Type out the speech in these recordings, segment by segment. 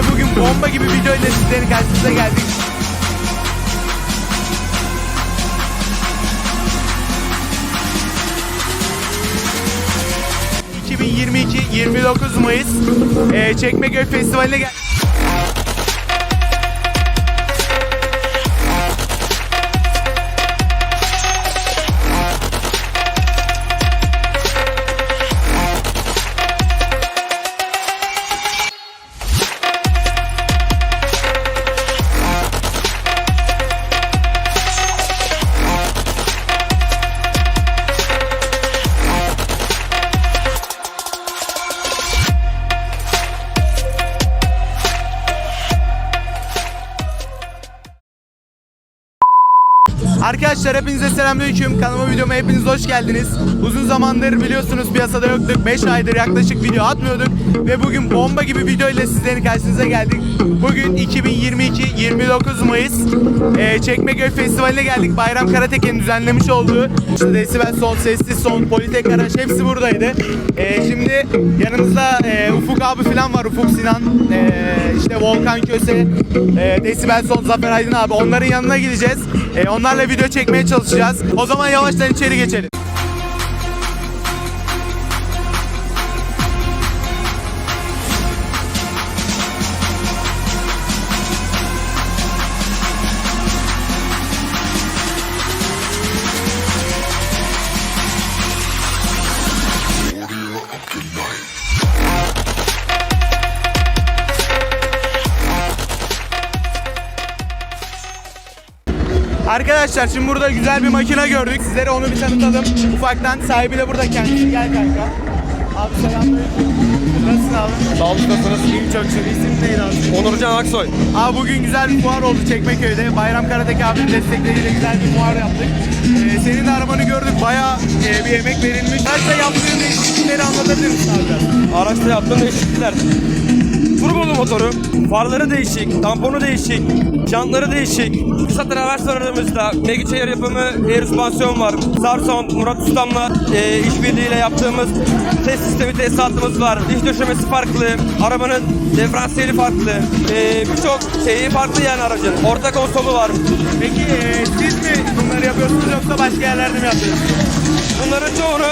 Ve bugün bomba gibi video ile sizlerin karşınıza geldik. ...2022 29 Mayıs... eee, ...Çekmeköy Festivali'ne gel... Arkadaşlar hepinize selamünaleyküm. Kanalıma videoma hepiniz hoş geldiniz. Uzun zamandır biliyorsunuz piyasada yoktuk. 5 aydır yaklaşık video atmıyorduk ve bugün bomba gibi video ile sizlerin karşınıza geldik. Bugün 2022 29 Mayıs e, Çekmeköy Festivali'ne geldik. Bayram Karateke'nin düzenlemiş olduğu işte Desibel Son, Sessiz Son, Politek Araç hepsi buradaydı. E, şimdi yanımızda e, Ufuk abi falan var. Ufuk Sinan, e, işte Volkan Köse, e, Desibel Son, Zafer Aydın abi. Onların yanına gideceğiz. E, onlarla video çekmeye çalışacağız. O zaman yavaştan içeri geçelim. Arkadaşlar şimdi burada güzel bir makine gördük. Sizlere onu bir tanıtalım. Ufaktan sahibi de burada kendisi. Gel kanka. Abi selamünaleyküm. Nasılsın abi? Sağ olun nasılsınız? İyiyim çok şükür. İsim neydi abi? Onurcan Aksoy. Abi bugün güzel bir fuar oldu Çekmeköy'de. Bayram Karateki abinin destekleriyle güzel bir fuar yaptık. Ee, senin de arabanı gördük. Bayağı e, bir emek verilmiş. Şey yaptığın değişiklikleri anlatabilir misin abi? Araçta yaptığım değişiklikler. Turbolu motoru, farları değişik, tamponu değişik, jantları değişik. Kısa travers var aramızda. Megiçehir yapımı air süspansiyon var. Sarson, Murat Ustam'la e, işbirliğiyle yaptığımız test sistemi tesisatımız var. Diş döşemesi farklı, arabanın diferansiyeli farklı. E, Birçok şeyi farklı yani aracın. Orta konsolu var. Peki e, siz mi bunları yapıyorsunuz yoksa başka yerlerde mi yapıyorsunuz? Bunların çoğunu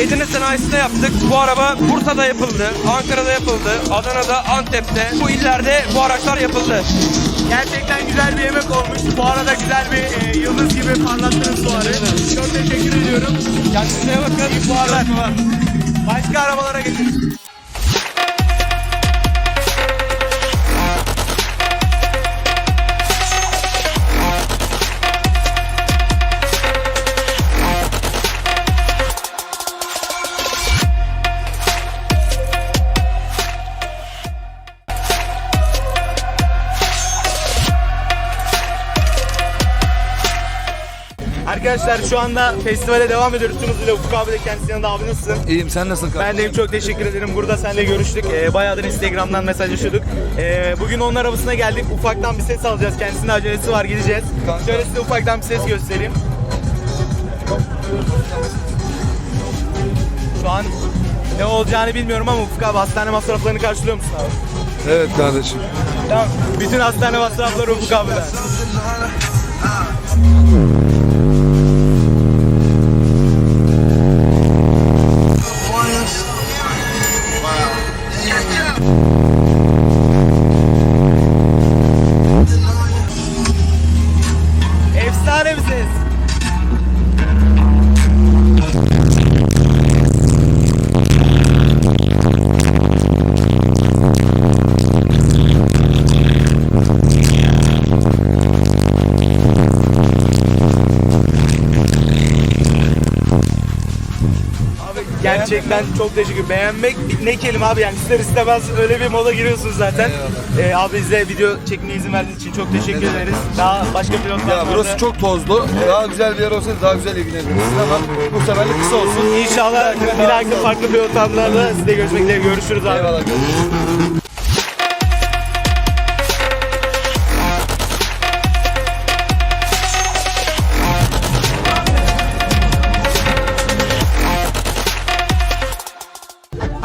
Edirne sanayisinde yaptık. Bu araba Bursa'da yapıldı, Ankara'da yapıldı, Adana'da, Antep'te. Bu illerde bu araçlar yapıldı. Gerçekten güzel bir yemek olmuş. Bu arada güzel bir e, yıldız gibi parlattınız fuarı. Çok teşekkür ediyorum. Kendinize bakın. İyi fuarlar. Başka arabalara geçelim. Arkadaşlar şu anda festivale devam ediyoruz. Tüm hızıyla Ufuk abi de kendisi yanında abi nasılsın? İyiyim sen nasılsın kanka? Ben deyim çok teşekkür ederim. Burada seninle görüştük. Ee, bayağıdır Instagram'dan mesajlaşıyorduk. Ee, bugün onun arabasına geldik. Ufaktan bir ses alacağız. Kendisinin acelesi var gideceğiz. Kanka. Şöyle size ufaktan bir ses göstereyim. Şu an ne olacağını bilmiyorum ama Ufuk abi hastane masraflarını karşılıyor musun abi? Evet kardeşim. Tamam. Bütün hastane masrafları Ufuk abiden. Gerçekten çok teşekkür Beğenmek ne kelime abi yani ister istemez öyle bir moda giriyorsunuz zaten. Ee, abi bize video çekmeye izin verdiğiniz için çok teşekkür ederiz. Daha başka pilotlar Ya burası çok tozlu. Daha güzel bir yer olsaydı daha güzel ilgileniriz. Ama bu sefer de kısa olsun. İnşallah bir dahaki farklı bir ortamlarda sizle görüşmek üzere görüşürüz abi. Eyvallah.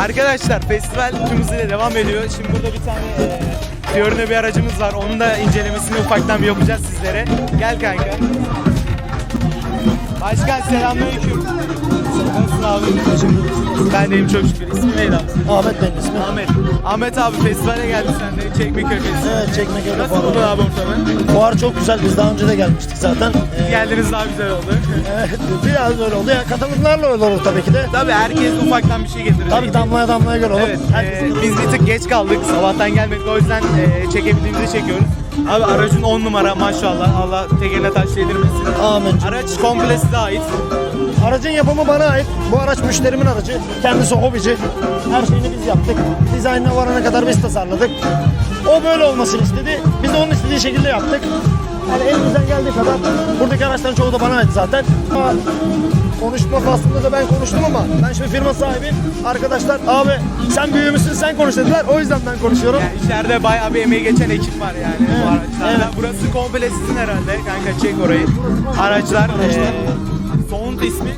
Arkadaşlar festival tüm hızıyla devam ediyor. Şimdi burada bir tane e, Fiorino bir aracımız var. Onun da incelemesini ufaktan bir yapacağız sizlere. Gel kanka. Başkan selamünaleyküm. Nasılsın abi? Ben deyim çok şükür. İsmin neydi abi? Ahmet benim ismim. Ahmet. Ahmet abi festivale geldi sen de. Çekmeköy Festivali. Evet Çekmeköy'de Nasıl buldun abi ortamı? Fuar çok güzel. Biz daha önce de gelmiştik zaten. Ee, Geldiniz daha güzel oldu. evet, biraz öyle oldu. Ya, katılımlarla öyle olur tabii ki de. Tabii herkes ufaktan bir şey getirecek. Tabii damlaya damlaya göre olur. Evet, Herkes e, biz bir tık geç kaldık. Sabahtan gelmedik. O yüzden e, çekebildiğimizi çekiyoruz. Abi aracın 10 numara maşallah. Allah tekerine taş değdirmesin. Amin. Araç komple size ait. Aracın yapımı bana ait. Bu araç müşterimin aracı. Kendisi hobici. Her şeyini biz yaptık. Dizaynına varana kadar biz tasarladık. O böyle olmasını istedi. Biz de onun istediği şekilde yaptık. Yani elimizden geldiği kadar. Buradaki araçların çoğu da bana ait zaten. Ama konuşma faslında da ben konuştum ama ben şimdi firma sahibi. Arkadaşlar abi sen büyümüşsün sen konuş dediler. O yüzden ben konuşuyorum. Yani içeride bayağı bir emeği geçen ekip var yani bu Evet, araçlarda. evet. Burası komple sizin herhalde. Kanka çek orayı. Araçlar. E, Sound ismi.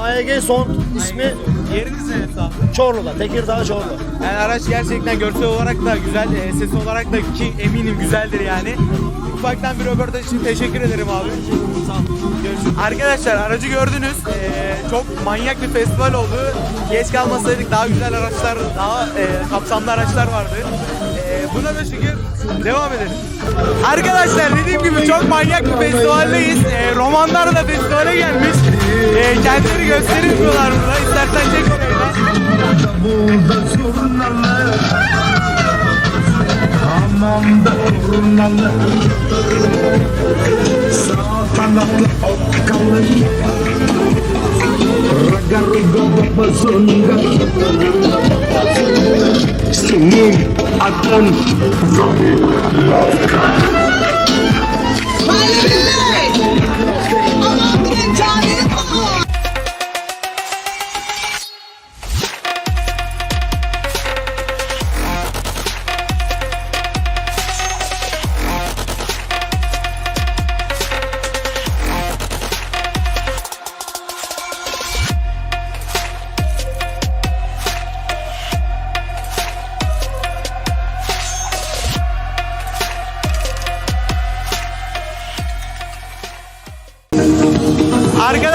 AEG son ismi Yeriniz neresi? Çorlu'da. Tekirdağ Çorlu. Yani araç gerçekten görsel olarak da güzel, e, ses olarak da ki eminim güzeldir yani. Ufaktan bir röportaj için teşekkür ederim abi. Görüşürüz. Arkadaşlar aracı gördünüz. E, çok manyak bir festival oldu. Geç kalmasaydık daha güzel araçlar, daha e, kapsamlı araçlar vardı. E, buna da şükür devam edelim. Arkadaşlar dediğim gibi çok manyak bir festivaldeyiz. E, romanlar da festivale gelmiş. E, kendileri gösteri yapıyorlar burada. İstersen çek orayı. Sungguh akan Lari-lari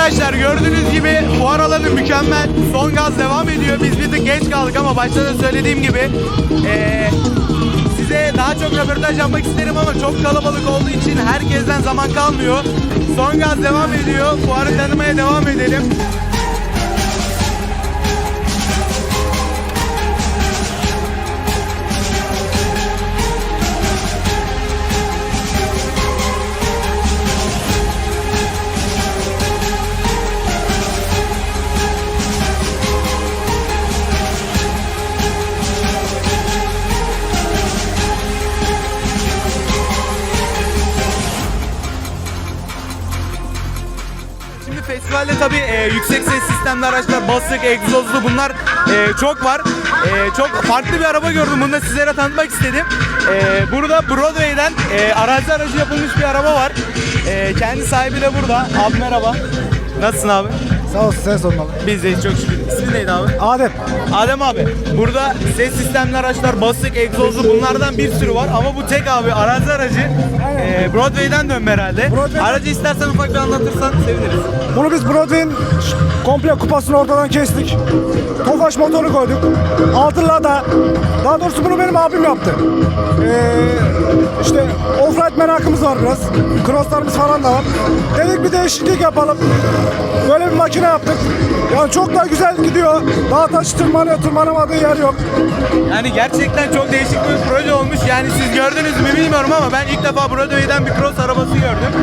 Arkadaşlar gördüğünüz gibi fuar alanı mükemmel. Son gaz devam ediyor. Biz bir tık geç kaldık ama başta da söylediğim gibi eee, size daha çok röportaj yapmak isterim ama çok kalabalık olduğu için herkesten zaman kalmıyor. Son gaz devam ediyor. Fuarı tanımaya devam edelim. Festivalde tabii e, yüksek ses sistemli araçlar, basık, egzozlu bunlar e, çok var. E, çok farklı bir araba gördüm. Bunu da sizlere tanıtmak istedim. E, burada Broadway'den e, arazi aracı yapılmış bir araba var. E, kendi sahibi de burada. Abi merhaba. Nasılsın abi? Sağ olsun sen sormalı. Biz de çok şükür. İsmin neydi abi? Adem. Adem abi burada ses sistemli araçlar basık egzozlu bunlardan bir sürü var ama bu tek abi arazi aracı e, Broadway'den dönme herhalde. Broadway- Aracı istersen ufak bir anlatırsan seviniriz. Bunu biz Broadway'in komple kupasını ortadan kestik. Tofaş motoru koyduk. Altınla da daha doğrusu bunu benim abim yaptı. Ee, işte offroad merakımız var biraz. Crosslarımız falan da var. Dedik bir değişiklik yapalım. Böyle bir makine yaptık. Yani çok da güzel gidiyor. Dağ taşı tırmanıyor, tırmanamadığı yer yok. Yani gerçekten çok değişik bir proje olmuş. Yani siz gördünüz mü bilmiyorum ama ben ilk defa Broadway'den bir cross arabası gördüm.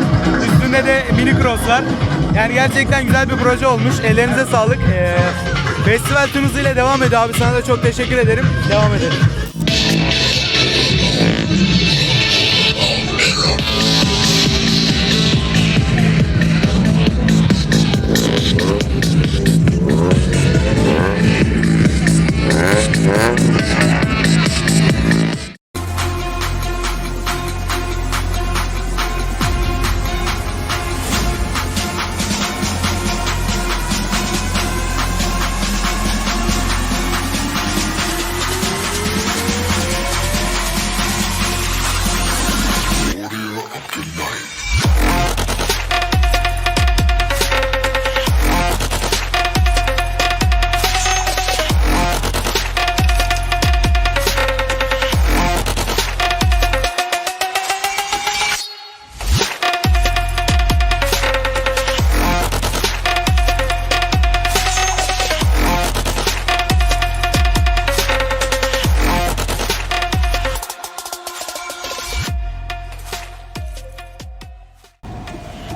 Üstünde de mini cross var. Yani gerçekten güzel bir proje olmuş. Ellerinize sağlık. Ee, festival hızıyla devam ediyor abi. Sana da çok teşekkür ederim. Devam edelim.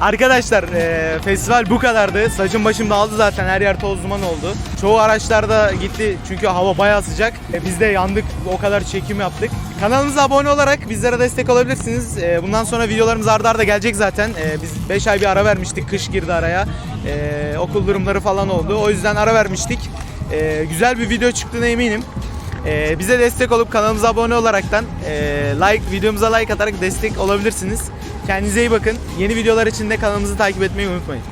Arkadaşlar e, festival bu kadardı. Saçım başım dağıldı zaten her yer toz duman oldu. Çoğu araçlarda gitti çünkü hava bayağı sıcak. E, biz de yandık o kadar çekim yaptık. Kanalımıza abone olarak bizlere destek olabilirsiniz. E, bundan sonra videolarımız arda arda gelecek zaten. E, biz 5 ay bir ara vermiştik. Kış girdi araya. E, okul durumları falan oldu. O yüzden ara vermiştik. E, güzel bir video çıktığına eminim. E, bize destek olup kanalımıza abone olaraktan e, like videomuza like atarak destek olabilirsiniz. Kendinize iyi bakın. Yeni videolar için de kanalımızı takip etmeyi unutmayın.